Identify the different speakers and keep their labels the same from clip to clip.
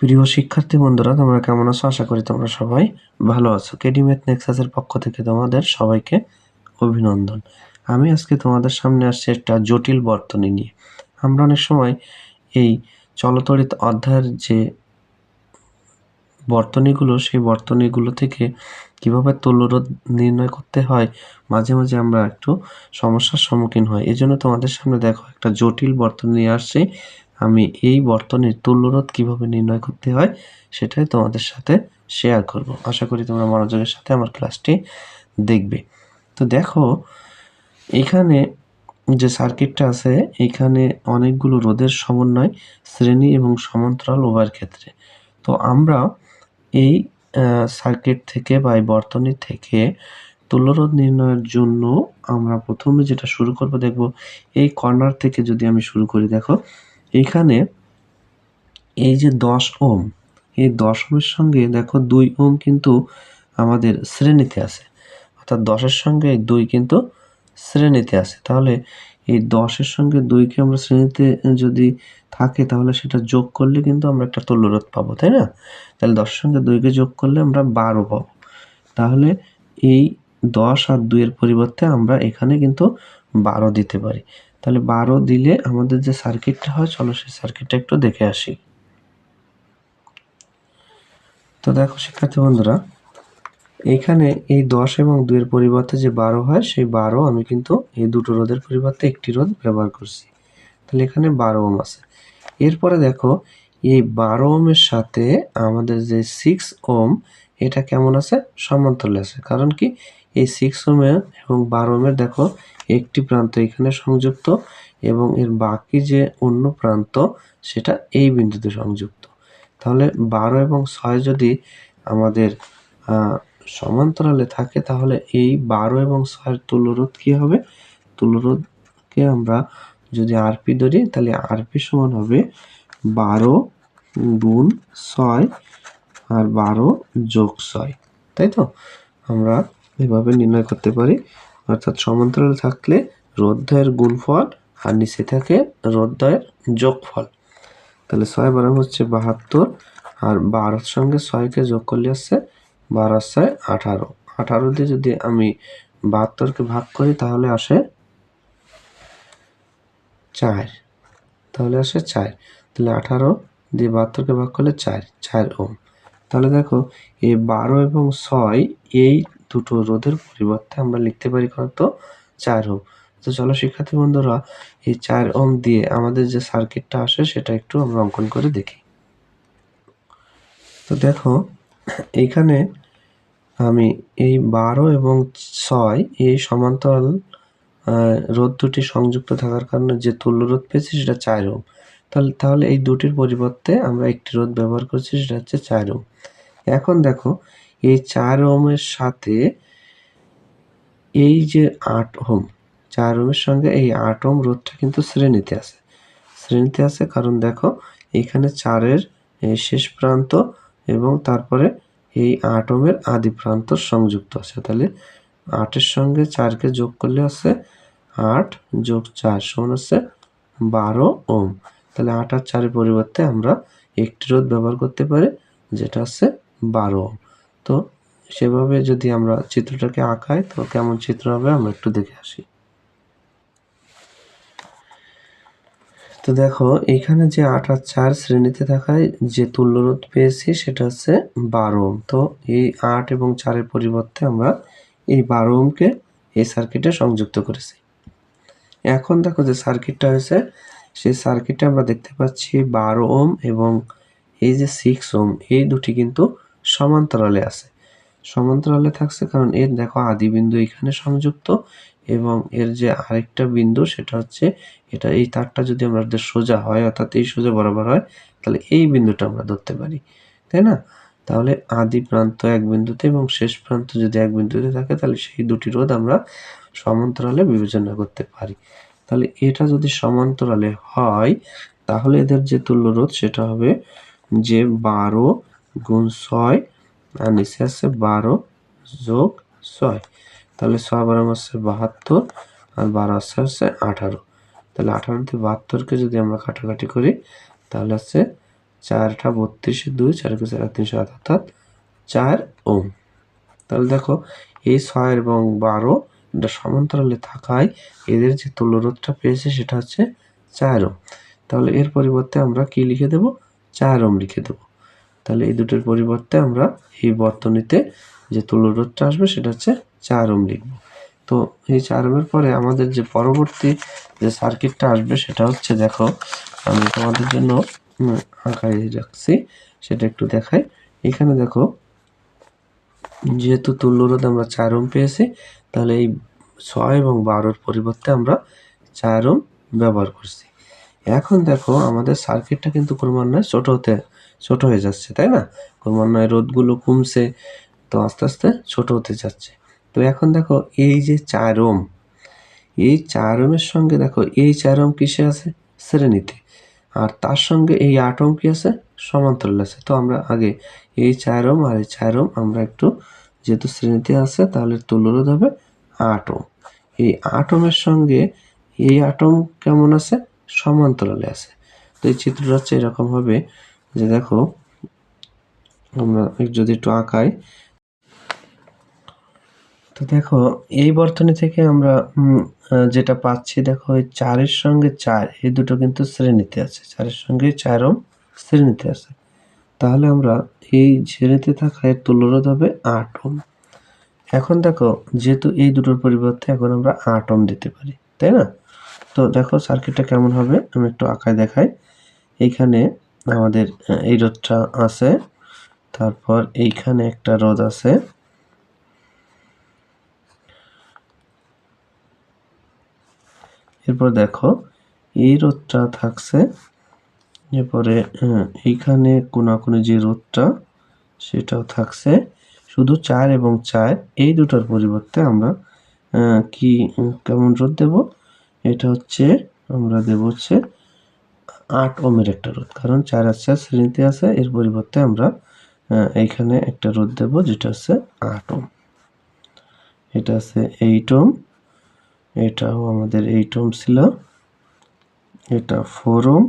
Speaker 1: প্রিয় শিক্ষার্থী বন্ধুরা, তোমরা কেমন আছো? আশা করি তোমরা সবাই ভালো আছো। কেডি ম্যাথ নেক্সাসের পক্ষ থেকে তোমাদের সবাইকে অভিনন্দন। আমি আজকে তোমাদের সামনে আসছি একটা জটিল বর্তনী নিয়ে। আমরা অনেক সময় এই চলতরিত অধ্যায়ের যে বর্তনীগুলো, সেই বর্তনীগুলো থেকে কীভাবে তুল্যরোধ নির্ণয় করতে হয়, মাঝে মাঝে আমরা একটু সমস্যার সম্মুখীন হই। এই জন্য তোমাদের সামনে দেখো একটা জটিল বর্তনী নিয়ে আসছি। আমি এই বর্তনীর তুল্যরোধ কীভাবে নির্ণয় করতে হয়, সেটাই তোমাদের সাথে শেয়ার করব। আশা করি তোমরা মনোযোগের সাথে আমার ক্লাসটি দেখবে। তো দেখো, এখানে যে সার্কিটটা আছে, এখানে অনেকগুলো রোধের সমন্বয়, শ্রেণি এবং সমান্তরাল উভয়ের ক্ষেত্রে। তো আমরা এই সার্কিট থেকে বা এই বর্তনী থেকে তুল্যরোধ নির্ণয়ের জন্য আমরা প্রথমে যেটা শুরু করব, দেখব এই কর্নার থেকে যদি আমি শুরু করি, দেখো এইখানে এই যে দশ ওম, এই দশ ওমের সঙ্গে দেখো দুই ওম কিন্তু আমাদের শ্রেণীতে আছে। অর্থাৎ দশের সঙ্গে দুই কিন্তু শ্রেণীতে আছে। তাহলে এই দশের সঙ্গে দুইকে আমরা শ্রেণীতে যদি থাকে, তাহলে সেটা যোগ করলে কিন্তু আমরা একটা তুল্যরোধ পাবো, তাই না? তাহলে দশের সঙ্গে দুইকে যোগ করলে আমরা বারো পাবো। তাহলে এই দশ আর দুইয়ের পরিবর্তে আমরা এখানে কিন্তু বারো দিতে পারি। তাহলে বারো দিলে আমাদের যে সার্কিটটা হয়, চলো সেই সার্কিটটা একটু দেখে আসি। তো দেখো শিক্ষার্থী বন্ধুরা, এখানে এই দশ এবং দুইয়ের পরিবর্তে যে বারো হয়, সেই বারো আমি কিন্তু এই দুটো রোদের পরিবর্তে একটি রোদ ব্যবহার করছি। তাহলে এখানে বারো ওম আছে। এরপরে দেখো, এই বারো ওমের সাথে আমাদের যে সিক্স ওম, এটা কেমন আছে? সমান্তরালে আছে। কারণ কি? এই সিক্স ওমের এবং বারো ওমের দেখো, একটি প্রান্ত এখানে সংযুক্ত এবং এর বাকি যে অন্য প্রান্ত, সেটা এই বিন্দুতে সংযুক্ত। তাহলে বারো এবং ছয় যদি আমাদের সমান্তরালে থাকে, তাহলে এই বারো এবং ছয়ের তুল্যরোধ কী হবে? তুল্যরোধকে আমরা যদি আরপি ধরি, তাহলে আরপি সমান হবে বারো গুণ ছয় আর বারো যোগ ছয়। তাই তো? আমরা এভাবে নির্ণয় করতে পারি। অর্থাৎ সমান্তরাল থাকলে রোদ্ধয়ের গুণফল আর নিচে থাকে রোদ্ধয়ের যোগফল। তাহলে ছয় বারো হচ্ছে বাহাত্তর আর বারোর সঙ্গে ছয়কে যোগ করলে আসছে বারো ছয় আঠারো। আঠারো দিয়ে যদি আমি বাহাত্তরকে ভাগ করি তাহলে আসে চার। তাহলে আসে চার। তাহলে আঠারো দিয়ে বাহাত্তরকে ভাগ করলে চার চার ওম। তাহলে দেখো, এই বারো এবং ছয় এই দুটো রোধের পরিবর্তে আমরা লিখতে পারি কত? চার ওম তো চলো শিক্ষার্থী বন্ধুরা, এই চার ওম দিয়ে আমাদের যে সার্কিটটা আসে, সেটা একটু আমরা অঙ্কন করে দেখি। তো দেখো এইখানে আমি এই বারো এবং ছয়, এই সমান্তরাল রোধ দুটি সংযুক্ত থাকার কারণে যে তুল্য রোধ পেয়েছি, সেটা চার ওম। তাহলে তাহলে এই দুটির পরিবর্তে আমরা একটি রোধ ব্যবহার করছি, সেটা হচ্ছে চার ওম। এখন দেখো এই চার ওমের সাথে এই যে আট ওম চার ওমের সঙ্গে এই আট ওম রোধটা কিন্তু শ্রেণীতে আছে। শ্রেণীতে আছে কারণ দেখো এখানে চারের শেষ প্রান্ত এবং তারপরে এই আট ওমের আদি প্রান্ত সংযুক্ত আছে। তাহলে আটের সঙ্গে চারকে যোগ করলে আছে আট যোগ চার সমান হচ্ছে বারো ওম তাহলে আট আর চারের পরিবর্তে আমরা একটি রোধ ব্যবহার করতে পারি যেটা হচ্ছে বারো ওম তো সেভাবে যদি আমরা চিত্রটাকে আঁকাই, তো কেমন চিত্র হবে আমরা একটু দেখে আসি। তো দেখো, এখানে যে আট আর চার শ্রেণীতে থাকায় যে তুল্যরোধ পেয়েছি সেটা হচ্ছে বারো ওম। তো এই আট এবং চারের পরিবর্তে আমরা এই বারো ওমকে এই সার্কিটে সংযুক্ত করেছি। এখন দেখো যে সার্কিটটা হয়েছে, সেই সার্কিটে আমরা দেখতে পাচ্ছি বারো ওম এবং এই যে সিক্স ওম, এই দুটি কিন্তু সমান্তরালে আছে। সমান্তরালে থাকছে কারণ এর, দেখো, আদি বিন্দু এখানে সংযুক্ত এবং এর যে আরেকটা বিন্দু সেটা হচ্ছে এটা, এই তারটা যদি আমাদের সোজা হয়, অর্থাৎ এই সোজা বরাবর হয়, তাহলে এই বিন্দুটা আমরা ধরতে পারি। তাই না? তাহলে আদি প্রান্ত এক বিন্দুতে এবং শেষ প্রান্ত যদি এক বিন্দুতে থাকে, তাহলে সেই দুটি রোধ আমরা সমান্তরালে বিবেচনা করতে পারি। তাহলে এটা যদি সমান্তরালে হয়, তাহলে এদের যে তুল্য রোধ সেটা হবে যে বারো গুণ ছয় আর নিচে আছে বারো যোগ ছয়। তাহলে ছয় বারো হচ্ছে বাহাত্তর আর বারো আছে হচ্ছে আঠারো। তাহলে আঠারো দিয়ে বাহাত্তরকে যদি আমরা কাটাকাটি করি, তাহলে হচ্ছে চারটা বত্রিশে দুই, চার একে চার তিনশো আট অর্থাৎ চার ওম। তাহলে দেখো, এই ছয় এবং বারো এটা সমান্তরালে থাকায় এদের যে তুল্যরোধটা পেয়েছে সেটা হচ্ছে চার ওম। তাহলে এর পরিবর্তে আমরা কি লিখে দেব? চার ওম লিখে দেব। তাহলে এই দুটোর পরিবর্তে আমরা এই বর্তনীতে যে তুল্যরোধটা আসবে সেটা হচ্ছে চার ওম লিখব। তো এই চার ওমের পরে আমাদের যে পরবর্তী যে সার্কিটটা আসবে সেটা হচ্ছে দেখো, আমি তোমাদের জন্য আঁকাই রাখছি, সেটা একটু দেখাই। এখানে দেখো, যেহেতু তুল্যরোধ আমরা চার ওম পেয়েছি, তাহলে এই ছয় এবং বারোর পরিবর্তে আমরা চার ওম ব্যবহার করছি। এখন দেখো, আমাদের সার্কিটটা কিন্তু ক্রমান্বয়ে ছোট হতে ছোট হয়ে যাচ্ছে, তাই না? ক্রমান্বয়ে রোধগুলো কমছে, তো আস্তে আস্তে ছোট হতে যাচ্ছে। তো এখন দেখো, এই যে চার ওম, এই চার ওমের সঙ্গে দেখো, এই চার ওম কিসে আছে? শ্রেণীতে। আর তার সঙ্গে এই আট ওম কি আছে? সমান্তরাল আছে। তো আমরা আগে এই চার ওম আর এই চার ওম আমরা একটু যেহেতু শ্রেণীতে আছে, তাহলে তুল্যরোধ হবে আট ওম। এই আট ওমের সঙ্গে এই আট ওম কেমন আছে? সমান্তরালে আছে। তো এই চিত্রটা হচ্ছে এরকম হবে যে দেখো, আমরা যদি একটু আঁকাই। তো দেখো, এই বর্তনী থেকে আমরা যেটা পাচ্ছি, দেখো, এই চারের সঙ্গে চার, এই দুটো কিন্তু শ্রেণীতে আছে। চারের সঙ্গে চার ওম শ্রেণীতে আছে। তাহলে আমরা এই শ্রেণীতে থাকা এর তুল্যরোধ হবে আট ওম। এখন দেখো, যেহেতু এই দুটোর পরিবর্তে এখন আমরা আট ওম দিতে পারি, তাই না? তো দেখো সার্কিটটা কেমন হবে? আমি একটু আঁকায় দেখাই। এইখানে আমাদের এই রোধটা আছে। তারপর এইখানে একটা রোদ আছে। এরপর দেখো, এই রোদটা থাকছে। এরপরে এইখানে কোনাকুনি যে রোদটা সেটাও থাকছে। শুধু চার এবং চার, এই দুটোর পরিবর্তে আমরা কি কেমন রোদ দেব? এটা হচ্ছে, আমরা দেব হচ্ছে আট ওমের একটা রোধ। কারণ চার চার শ্রেণীতে আছে, এর পরিবর্তে আমরা এইখানে একটা রোধ দেব যেটা হচ্ছে আট ওম। এটা আছে এইট ওম, এটাও আমাদের এইট ওম ছিল। এটা ফোর ওম,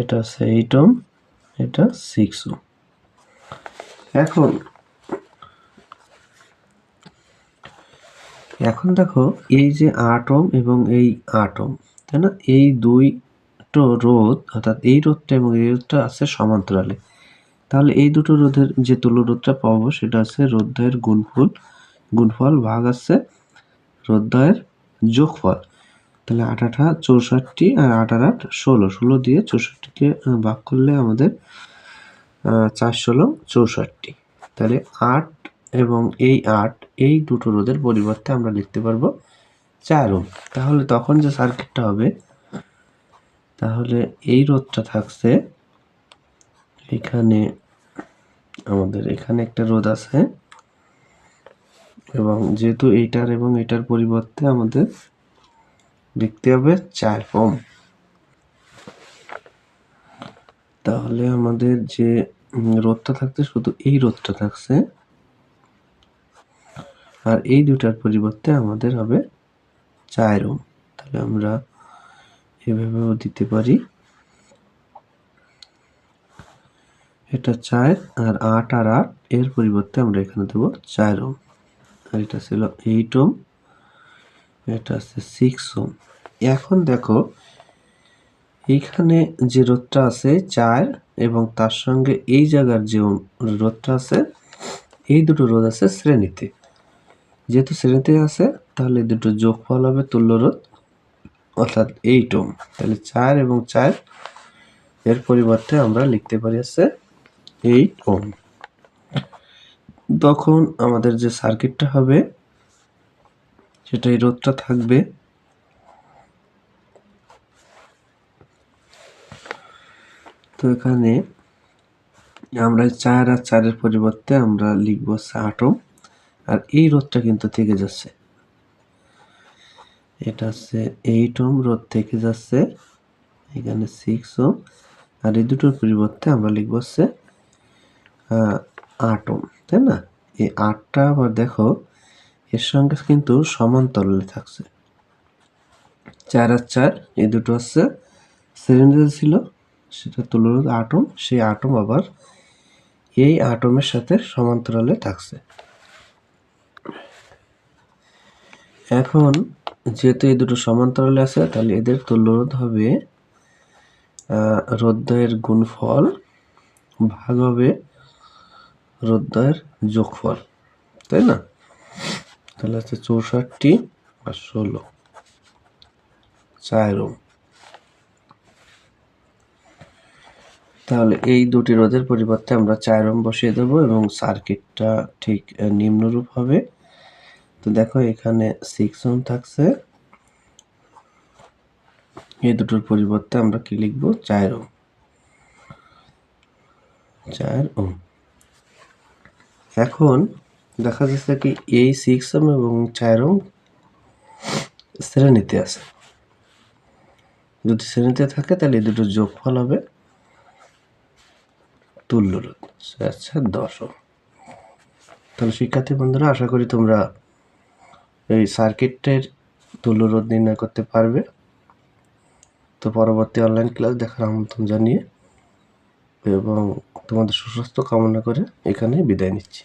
Speaker 1: এটা আছে এইট ওম, এটা সিক্স ওম। এখন এখন দেখো এই যে আট ওম এবং এই আট ওম তাই না? এই দুইটো রোধ, অর্থাৎ এই রোধটা এবং এই রোধটা আছে সমান্তরালে। তাহলে এই দুটো রোধের যে তুল্যরোধটা পাবো, সেটা আছে রোধের গুণফল গুণফল ভাগ আছে রোধের যোগফল। তাহলে আট আঠা চৌষট্টি আর আট আর আট ষোলো ষোলো দিয়ে চৌষট্টিকে ভাগ করলে আমাদের চার ষোলো চৌষট্টি। তাহলে আট এবং এই আট, এই দুটো রোধের পরিবর্তে আমরা লিখতে পারব চার। ওম তাহলে তখন যে সার্কিটটা হবে, তাহলে এই রোধটা থাকছে এখানে, আমাদের এখানে একটা রোধ আছে এবং যেহেতু এইটার এবং এটার পরিবর্তে আমাদের লিখতে হবে চার ওম। তাহলে আমাদের যে রোধটা থাকছে শুধু এই রোধটা থাকছে, আর এই দুটার পরিবর্তে আমাদের হবে চার ওম তাহলে আমরা এভাবেও দিতে পারি। এটা চার আর আট আর আট, এর পরিবর্তে আমরা এখানে দেবো চার ওম আর এটা ছিল এইট ওম, এটা আছে সিক্স ওম। এখন দেখো এইখানে যে রোধটা আছে চার এবং তার সঙ্গে এই জায়গার যে রোধটা আছে, এই দুটো রোধ আছে শ্রেণীতে। যেহেতু শ্রেণীতে আছে, তাহলে দুটো যোগফল হবে তুল্য রোধ অর্থাৎ এইট ওম। তাহলে চার এবং চার, এর পরিবর্তে আমরা লিখতে পারি আছে এইট ওম। তখন আমাদের যে সার্কিটটা হবে সেটা এই রোধটা থাকবে। তো এখানে আমরা চার আর চারের পরিবর্তে আমরা লিখব আট ওম। আর এই রোধটা কিন্তু থেকে যাচ্ছে। এটা হচ্ছে এইট ওম রোধ থেকে যাচ্ছে, এখানে সিক্স ওম, আর এই দুটোর পরিবর্তে আমরা লিখব হচ্ছে আট ওম, তাই না? এই আটটা আবার দেখো, এর সঙ্গে কিন্তু সমান্তরালে থাকছে। চার আর চার, এই দুটো হচ্ছে সিলিন্ডার ছিল, সেটা তুল্যরোধ আটম সেই আটম আবার এই আটমের সাথে সমান্তরালে থাকছে। এখন যেহেতু এই দুটো সমান্তরালে আছে তাহলে এদের তুল্যরোধ হবে আহ, রোধদ্বয়ের গুণফল ভাগ হবে রোধদ্বয়ের যোগফল তাই না? তাহলে হচ্ছে চৌষট্টি আর ষোলো চার তাহলে এই দুটি রোধের পরিবর্তে আমরা চার ওম বসিয়ে দেবো এবং সার্কিটটা ঠিক নিম্নরূপ হবে। তো দেখো এখানে সিক্স ওম থাকছে। এই দুটোর পরিবর্তে আমরা কি লিখব? চার ওম চার ওম এখন দেখা যাচ্ছে কি এই সিক্স ওম এবং চার ওম শ্রেণীতে আছে। যদি শ্রেণীতে থাকে তাহলে এই দুটো যোগফল হবে তুল্য রোধ আচ্ছা দশ ওম তাহলে শিক্ষার্থী বন্ধুরা, আশা করি তোমরা এই সার্কিটের তুল্য রোধ নির্ণয় করতে পারবে। তো পরবর্তী অনলাইন ক্লাস দেখার আমন্ত্রণ জানিয়ে এবং তোমাদের সুস্বাস্থ্য কামনা করে এখানে বিদায় নিচ্ছি।